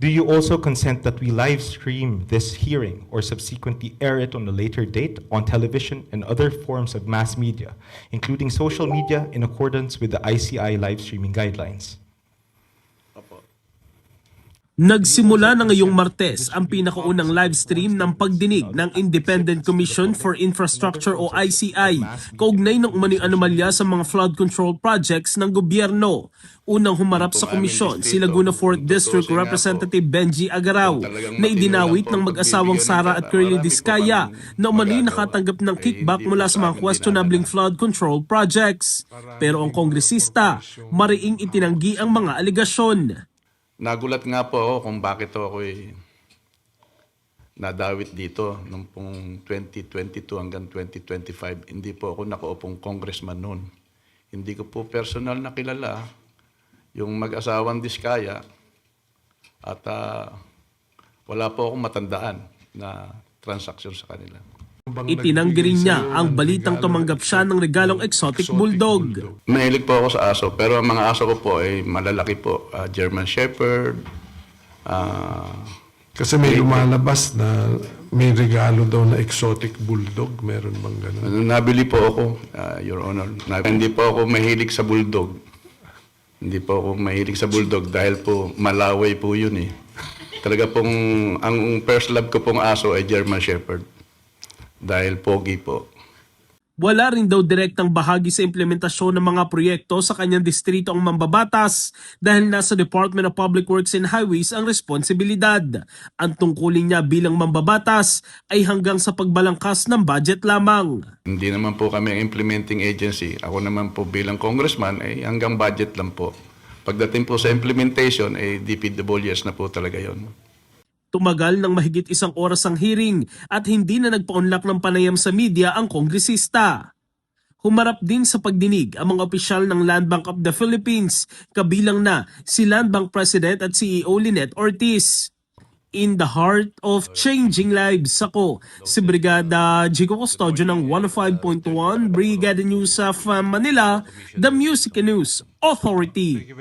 Do you also consent that we live stream this hearing or subsequently air it on a later date on television and other forms of mass media, including social media, in accordance with the ICI live streaming guidelines? Nagsimula na ngayong Martes ang pinakaunang live stream ng pagdinig ng Independent Commission for Infrastructure o ICI kaugnay ng umano'y anomalya sa mga flood control projects ng gobyerno. Unang humarap sa komisyon si Laguna 4th District Representative Benji Agaraw na idinawit ng mag-asawang Sara at Curly Discaya na umano'y nakatanggap ng kickback mula sa mga questionabling flood control projects. Pero ang kongresista, mariing itinanggi ang mga aligasyon. Nagulat nga po ako kung bakit ako nadawit dito nung pong 2022 hanggang 2025. Hindi po ako nakaupong congressman noon. Hindi ko po personal na kilala yung mag-asawang Diskaya at ah, wala po akong matandaan na transaction sa kanila. Itinanggi rin niya ang balitang tumanggap siya ng regalong exotic bulldog. Mahilig po ako sa aso, pero ang mga aso ko po ay malalaki po. Ah, German Shepherd, ah, Kasi may lumalabas na may regalo daw na exotic bulldog. Meron bang ganun? Nabili po ako, ah, Your Honor. Na, hindi po ako mahilig sa bulldog. Hindi po ako mahilig sa bulldog dahil po malaway po yun eh. Talaga pong, ang first love ko pong aso ay German Shepherd. Dahil pogi po. Wala rin daw direktang bahagi sa implementasyon ng mga proyekto sa kanyang distrito ang mambabatas dahil nasa Department of Public Works and Highways ang responsibilidad. Ang tungkulin niya bilang mambabatas ay hanggang sa pagbalangkas ng budget lamang. Hindi naman po kami ang implementing agency. Ako naman po bilang congressman ay hanggang budget lang po. Pagdating po sa implementation, ay DPWS na po talaga yon. Tumagal ng mahigit isang oras ang hearing at hindi na nagpaunlak ng panayam sa media ang kongresista. Humarap din sa pagdinig ang mga opisyal ng Land Bank of the Philippines, kabilang na si Land Bank President at CEO Lynette Ortiz. In the heart of changing lives, ako si Brigada Jigo Custodio ng 105.1 Brigada News of uh, Manila, the Music News Authority.